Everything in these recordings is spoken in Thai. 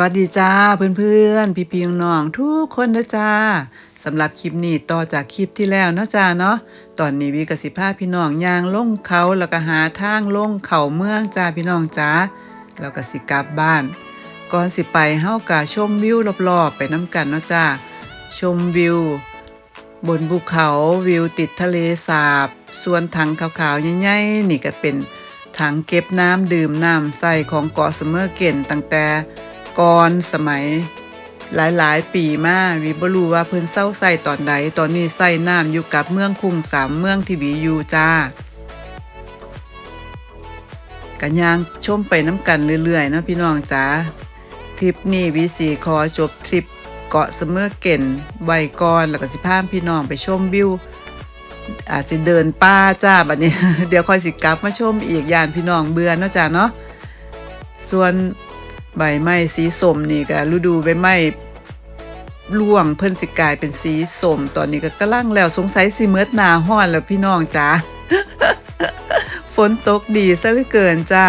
วัสดีจ้าเพื่อนๆ พี่ๆน้องทุกคนนะจ้าสำหรับคลิปนี้ต่อจากคลิปที่แล้วเนาะจ้าเนาะตอนนี้วิกสิภาพี่น้องยางลงเขาแล้วก็หาทางลงเขาเมืองจ้าพี่น้องจ้าแล้วก็สิกลับบ้าน ก่อนสิไปเฮากะชมวิวรอบๆ ไปน้ำกันเนาะจ้าชมวิว บนภูเขาวิวติดทะเลสาบส่วนถังขาวๆใหญ่ๆนี่ก็เป็นถังเก็บน้ำดื่มน้ำใส่ของเกาะเสมอเก่นตั้งแต่ ก่อนสมัยหลายๆ ปีมาวิบ่รู้ว่าเพิ่นเศร้าใส่ตอนใดตอนนี้ใส่น้ำอยู่กับเมืองคุงสามเมืองที่วีอยู่จ้ากันยางชมไปน้ำกันเรื่อยๆนะพี่น้องจ้าทริปนี้วีสีขอจบทริปเกาะเสมอเก่นไวก่อนแล้วก็สิพามพี่น้องไปชมวิวอาจจะเดินป่าจ้าบัดนี้ เดี๋ยวคอยสิกลับมาชมอีกยานพี่น้องเบื่อเนาะจ้าเนาะส่วน ใบไม้สีส้มนี่ก็ฤดูใบไม้ร่วงเพิ่นสิกลายเป็นสีส้มตอนนี้ก็กำลังแล้วสงสัยสิเมิดหนาฮ้อนแล้วพี่น้องจ้าฝนตกดีซะเหลือเกินจ้า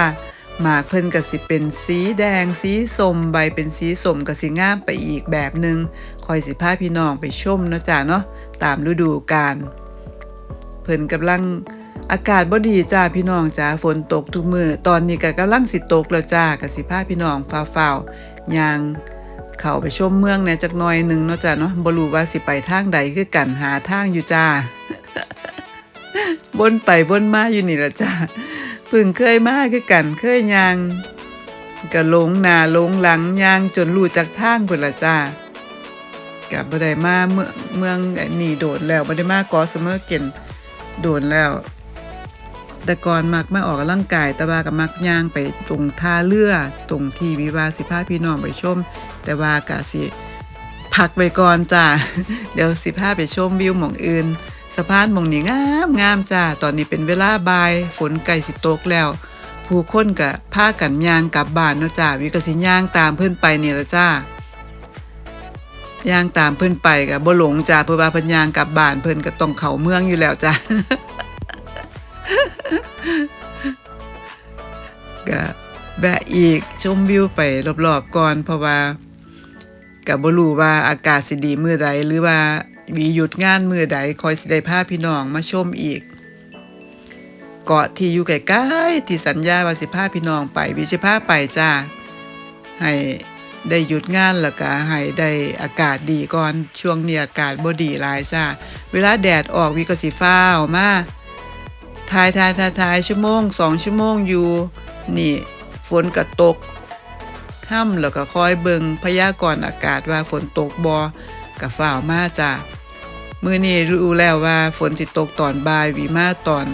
หมากเพิ่นก็สิเป็นสีแดงสีส้มใบเป็นสีส้มก็สิงามไปอีกแบบหนึงคอยสิพาพี่น้องไปชมเนาะจ้าเนาะตามฤดูกาลเพิ่นกำลัง อากาศบ่ดีจ้าพี่น้องจ้าฝนตกทุกมือตอนนี้ก็กำลังสิตกแล้วจ้ากสิพาพี่น้องฟ้าเฝ้ายางเข้าไปชมเมืองแหน่จักหน่อยหนึ่งเนาะจ้าเนาะบ่รู้ว่าสิไปทางใดคือกันหาทางอยู่จ้าบนไปบนมาอยู่นี่ละจ้าพิ่งเคยมาคือกันเคยยางก็หลงหนาหลงหลังยางจนรู้จักทางพุ่นละจ้ากับบ่ได้มาเมืองเมืองนี่โดดแล้วบ่ได้มาเกอเสมอเก่นโดดแล้ว แต่ก่อนมักมาออกกำลังกายแต่ว่าก็มักย่างไปตรงท่าเรือตรงที่วิวาสิพาพี่น้องไปชม แต่ว่าก็สิพักไว้ก่อนจ้าเดี๋ยวสิพาไปชมวิวหม่องอื่นสะพานหม่องนี้งามงามจ้า ตอนนี้เป็นเวลาบ่าย ฝนใกล้สิตกแล้ว ผู้คนก็พากันยางกลับบ้านเนาะจ้าวิกสิย่างตามเพิ่อนไปนี่ละจ้าย่างตามเพิ่อนไปก็บ่หลงจ้าเพราะว่าเพิ่นย่างกลับบ้านเพิ่อนก็ต้องเขาเมืองอยู่แล้วจ้า ก็แวะอีกชมวิวไปรอบๆก่อนเพราะว่าก็บ่รู้ว่าอากาศสิดีมื้อใดหรือว่าวีหยุดงานมื้อใดคอยสิได้พาพี่น้องมาชมอีก เกาะที่อยู่ใกล้ๆที่สัญญาว่าสิพาพี่น้องไปวิสิพาไปจ้าให้ได้หยุดงานแล้วก็ให้ได้อากาศดีก่อนช่วงนี้อากาศบ่ดีหลายจ้าเวลาแดดออกวิก็สิฟ้าวมา ทายทายทายทายชั่วโมงสองชั่วโมงอยู่นี่ฝนก็ตกค่ำแล้วก็คอยเบิงพยากรณ์อากาศว่าฝนตกบ่ก็ฟ้าวมาจ้ามื้อนี้รู้แล้วว่าฝนสิตกตอนบ่ายวิมาตอน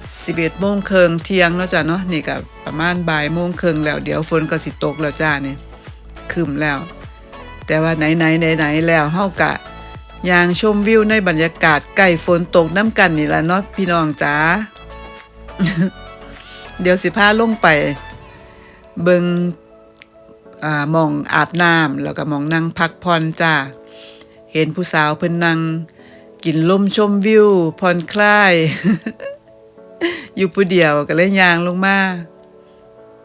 11โมงเครึ่งเที่ยงเนาะจ้ะเนาะนี่ก็ประมาณบ่ายโมงเครึ่งแล้วเดี๋ยวฝนก็สิตกแล้วจ้านี่คืมแล้ว แต่ว่าไหนไหนไหนไหนแล้วเฮากะ ยางชมวิวในบรรยากาศใกล้ฝนตกน้ำกันนี่ละเนาะพี่น้องจ๋าเดี๋ยวสิพาลงไป เบิงอ่ามองอาบน้ำแล้วก็มองนั่งพักผ่อนจ้า เห็นผู้สาวเพิ่นนั่งกินลมชมวิวผ่อนคลาย อยู่ผู้เดียวก็เลยยางลงมา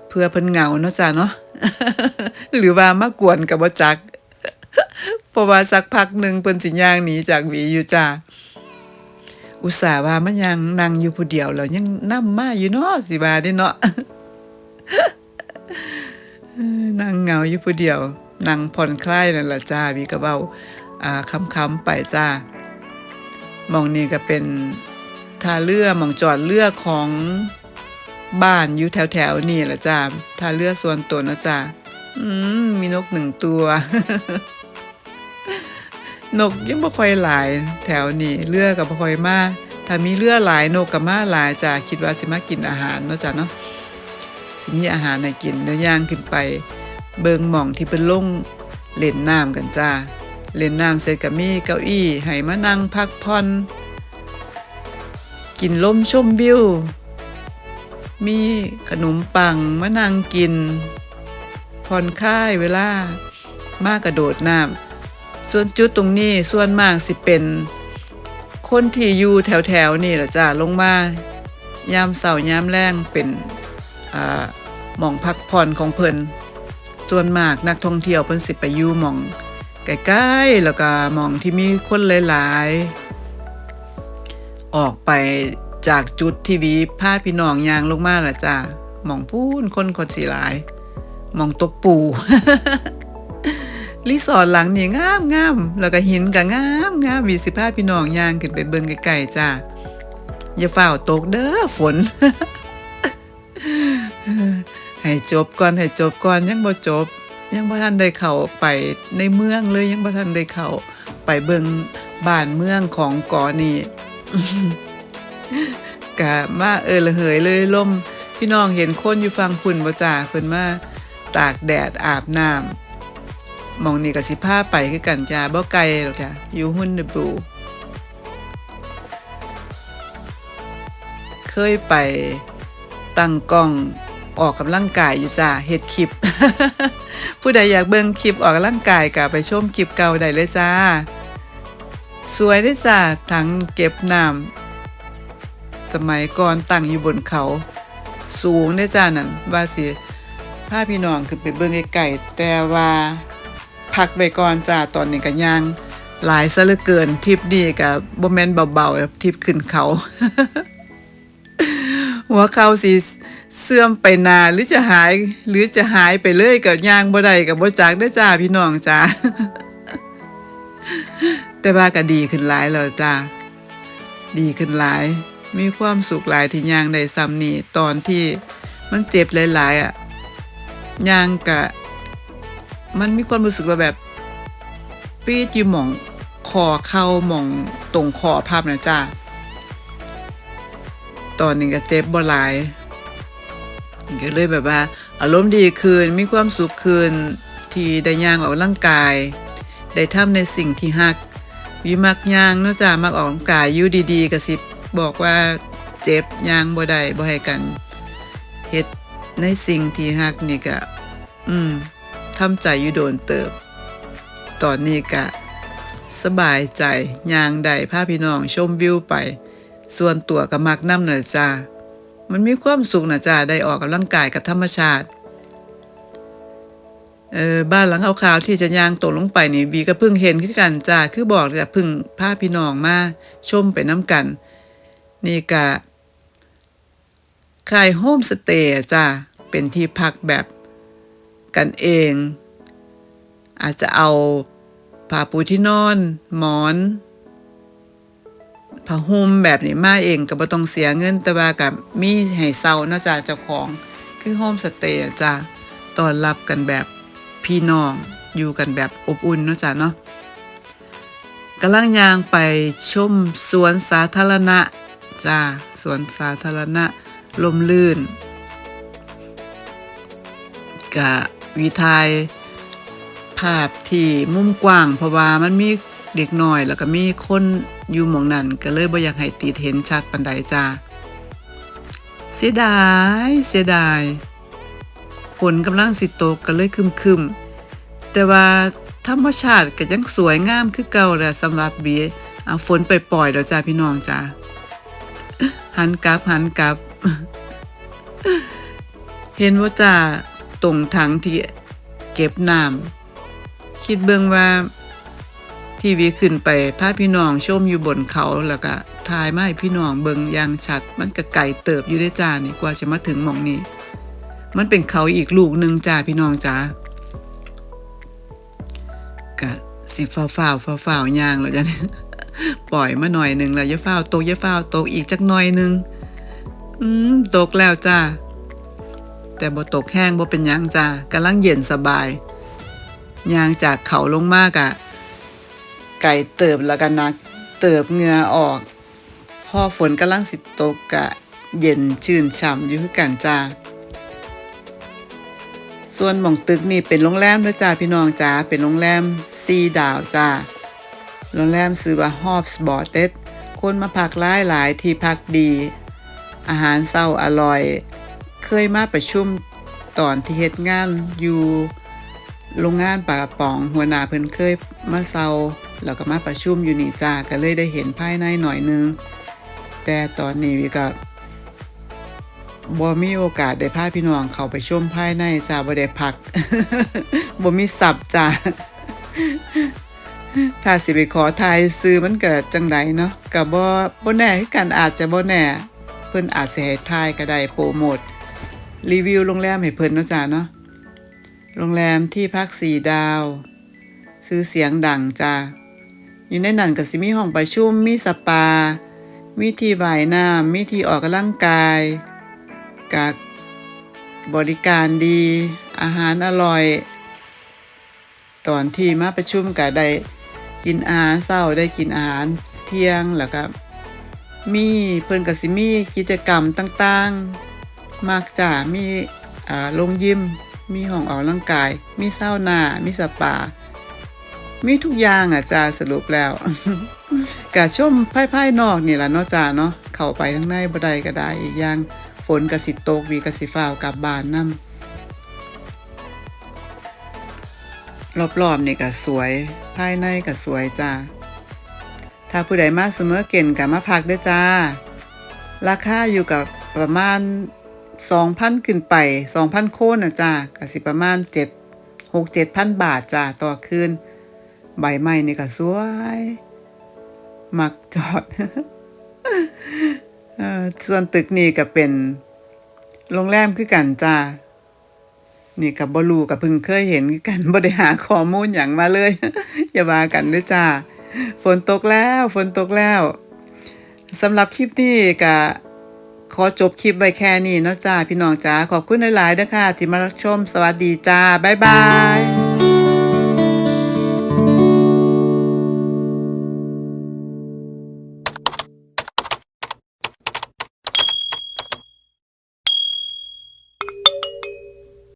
เพื่อเพิ่นเหงาเนาะจ้าเนาะหรือว่ามากวนกับบ่จัก เพราะว่าสักพักหนึ่งเพิ่นสิย่างหนีจากหวีอยู่จ้าอุตส่าห์ว่ามันยังนั่งอยู่ผู้เดียวแล้วยังนํมาอยู่เนาะสิว่าเด้เนาะนั่งเหงาอยู่ผู้เดียวนั่งผ่อนคลายนั่นล่ะจ้าวีก็เว้าอ่าคำๆไปจ้ามองนี้ก็เป็นท่าเรือมองจอดเรือของบ้านอยู่แถวๆนี่ล่ะจ้าท่าเรือส่วนตัวนะจ้าอืมมีนกหนึ่งตัว นกยังบ่ค่อยหลาย แถวนี้เรือก็บ่ค่อยมาถ้ามีเรือหลายนกก็มาหลายจ้าคิดว่าสิมากินอาหารเนาะจ้าเนาะสิมีอาหารให้กินแล้วย่างขึ้นไป เบิงหม่องที่เป็นลงเล่นน้ำกันจ้าเล่นน้ำเสร็จก็มีเก้าอี้ให้มานั่งพักผ่อนกินลมชมวิวมีขนมปังมานั่งกินผ่อนคลายเวลามากระโดดน้ำ ส่วนจุดตรงนี้ส่วนมากสิเป็น คนที่อยู่แถวๆนี่แหละจ้าลงมายามเสาร์ยามแรงเป็นหมองพักผ่อนของเพิ่นส่วนมากนักท่องเที่ยวเพิ่นสิไปอยู่หม่องใกล้ๆแล้วก็หม่องที่มีคนหลายๆ ออกไปจากจุดที่วีพาพี่น้องยางลงมาล่ะจ้าหม่องพูนคนคนสิหลายหม่องตกปู รีสอร์ทหลังนี่งามงามแล้วก็หินก็งามงามวีสิพาพี่น้องย่างขึ้นไปเบิ่งไกลๆจ้าอย่าฝ้าตกเด้อฝน ให้จบก่อนให้จบก่อนยังบ่จบ ยังบ่ทันได้เข้าไปในเมืองเลยยังบ่ทันได้เข้าไปเบิ่งบ้านเมืองของเกาะนี่กะมาเออละเหยเลยล่มพี่น้องเห็นคนอยู่ฟังพุ่นบ่จ้าเพิ่นมาตากแดดอาบน้ำ มองนี่ก็สิพาไปคือกันจ้าบ่ไกลหรอกจ้ะอยู่หุ่นเดบูเคยไปตั้งกล้องออกกำลังกายอยู่จ้าเฮ็ดคลิป ผู้ใดอยากเบิ่งคลิปออกกำลังกายก็ไปชมคลิปเก่าได้เลยจ้า สวยได้อจ้าถังเก็บน้ำสมัยก่อนตั้งอยู่บนเขา สูงได้อจ้านั่นว่าสิพาพี่น้องขึ้นไปเบิ่งไกลๆแต่ว่า พักไว้ก่อนจ้าตอนนี้ก็ย่างหลายซะเหลือเกินทริปนี้ก็บ่แมนเบาๆแบบทริปขึ้นเขา หัวเขาสีเสื่อมไปนานหรือจะหายหรือจะหายไปเลยกับยางบ่ได้กับบ่จักได้จ้าพี่น้องจ้าแต่ว่าก็ดีขึ้นหลายแล้วจ้าดีขึ้นหลาย มีความสุขหลายที่ยางได้ซ้ำนี่ตอนที่มันเจ็บหลายๆอะยางกะ มันมีความรู้สึกว่าแบบปีดอยู่หม่องคอเข้าหม่องตรงคอภาพนะจ้าตอนนี้ก็เจ็บบ่หลายก็เลยแบบว่า อารมณ์ดีคืนมีความสุขคืนที่ได้ย่างออกกำลังกาย ได้ทำในสิ่งที่ฮักวิมักย่างเนาะจ้ามักออกกำลังกายอยู่ดีๆก็สิบบอกว่าเจ็บย่างบ่ได้บ่ให้กันเฮ็ดในสิ่งที่ฮักนี่ก็อืม ทำใจอยู่โดนเติบ ตอนนี้ก็สบายใจยางได้าพี่น้องชมวิวไป ส่วนตัวก็มักน้ำน่ะจ้ามันมีความสุขนะจ้าได้ออกกำลังกายกับธรรมชาติเออบ้านหลังขาวๆที่จะยางตกลงไปนี่บีก็เพิ่งเห็นขึ้นกันจ้าคือบอกเลยเพิ่งพาพี่น้องมาชมไปน้ำกัน นี่กะคายโฮมสเตย์จ้าเป็นที่พักแบบ กันเอง อาจจะเอาผ้าปูที่นอน หมอนผ้าห่มแบบนี้มาเองก็บ่ต้องเสียเงินแต่ว่ากับมีให้เซาเนาะจ้ะเจ้าของคือโฮมสเตย์อะจ้ะต้อนรับกันแบบพี่น้องอยู่กันแบบอบอุ่นเนาะจ้ะเนาะกำลังยางไปชมสวนสาธารณะจ้าสวนสาธารณะลมลื่นกะ วิทายภาพที่มุมกว้าง เพราะว่ามันมีเด็กน้อย แล้วก็มีคนอยู่หมองนั้นก็เลยบ่อยากให้ติดเห็นชัดปันใดจ้าเสียดาย เสียดายฝนกำลังสิตกก็เลยคึมๆแต่ว่าธรรมชาติก็ยังสวยงามคือเก่าแหละสำหรับเบีเอาฝนไปปล่อยๆเดี๋ยวจ้าพี่น้องจ้าหันกลับหันกลับ เห็นว่าจ้า ตรงถังที่เก็บน้ำคิดเบิ่งว่าทีวีขึ้นไปพาพี่น้องชมอยู่บนเขาแล้วก็ถ่ายมาให้พี่น้องเบิ่งอย่างชัด มันก็ไกลเติบอยู่ได้จ้านี่กว่าจะมาถึงหมองนี้ มันเป็นเขาอีกลูกหนึ่งจ้าพี่น้องจ้ากะสิฟ้าวฟ้าวฟ้าวฟ้าย่างแล้วจ้ะเนี่ยปล่อยมาหน่อยหนึ่งแล้วย่าฟ้าตกย่าฟ้าตกอีกจักหน่อยหนึ่งอืมตกแล้วจ้า แต่บ่ตกแห้งบ่เป็นยังจ้ากำลังเย็นสบายยางจากเขาลงมากอะไก่เติบแล้วกันนะเติบเหงื่อออกพอฝนกำลังสิตกกะ เย็นชื่นฉ่ำอยู่คือกันจ้าส่วนหม่องตึกนี่เป็นโรงแรมด้วยจ้าพี่น้องจ้าเป็นโรงแรมซีดาวจ้าโรงแรมซื้อว่าฮอบสบอร์เต็ดคนมาพักหลายหลายที่พักดี อาหารเศร้าอร่อย เคยมาประชุมตอนที่เฮ็ดงานอยู่โรงงานปลากระป๋อง หัวหน้าเพิ่นเคยมาเซาแล้วก็มาประชุมอยู่นี่จ้าก็เลยได้เห็นภายในหน่อยนึง แต่ตอนนี้วิก็บ่มีโอกาสได้พาพี่น้องเข้าไปชมภายในจ้าบ่ได้พักบ่มีสับจ้าถ้าสิไปขอทายซื้อมันเกิดจังไดเนาะก็บ่บ่แน่คือกันอาจจะบ่แน่ เพิ่นอาจสิให้ทายก็ได้โปรโมท รีวิวโรงแรมให้เพิ่นเนาะจ้าเนาะโรงแรมที่พักสี่ดาว ซื้อเสียงดังจ้าอยู่ในนั้นก็สิมีห้องประชุมมีสปา มีที่ว่ายน้ำมีที่ออกกำลังกายกากบริการดี อาหารอร่อย ตอนที่มาประชุมก็ได้กินอาหารเช้าได้กินอาหารเที่ยงแล้วก็มีเพิ่นก็สิมีกิจกรรมต่างๆ มากจ้ามีอ่าลงยิม มีห้องออกกำลังกาย มีเซานามีสปา มีทุกอย่างอะจ้าสรุปแล้วกะชมภายภายนอกนี่แหละเนาะจ้าเนาะเข้าไปข้างในบ่ได้ก็ได้อีกอย่างฝนก็สิตกวีก็สิฟ้าวกลับบ้านนํรอบๆนี่ก็สวย ภายในก็สวยจ้าถ้าผู้ใดมาเสมอเก่นก็มาพักด้อจ้า ราคาอยู่กับประมาณ 2,000ขึ้นไป2,000โคนนะจ้าก็สิประมาณ7 6 7,000บาทจ้าต่อคืนใบไม้นี่ก็สวยมักจอดเออส่วนตึกนี่ก็เป็นโรงแรมคือกันจ้า นี่กับบลูกับพิ่งเคยเห็นกันบ่ได้หาข้อมูลอย่างมาเลย อย่าว่ากันด้วยจ้า ฝนตกแล้ว ฝนตกแล้วสำหรับคลิปนี้ก็ ขอจบคลิปไว้แค่นี้เนาะจ้าพี่น้องจ้าขอบคุณหลายๆนะคะที่มารับชมสวัสดีจ้าบ๊ายบาย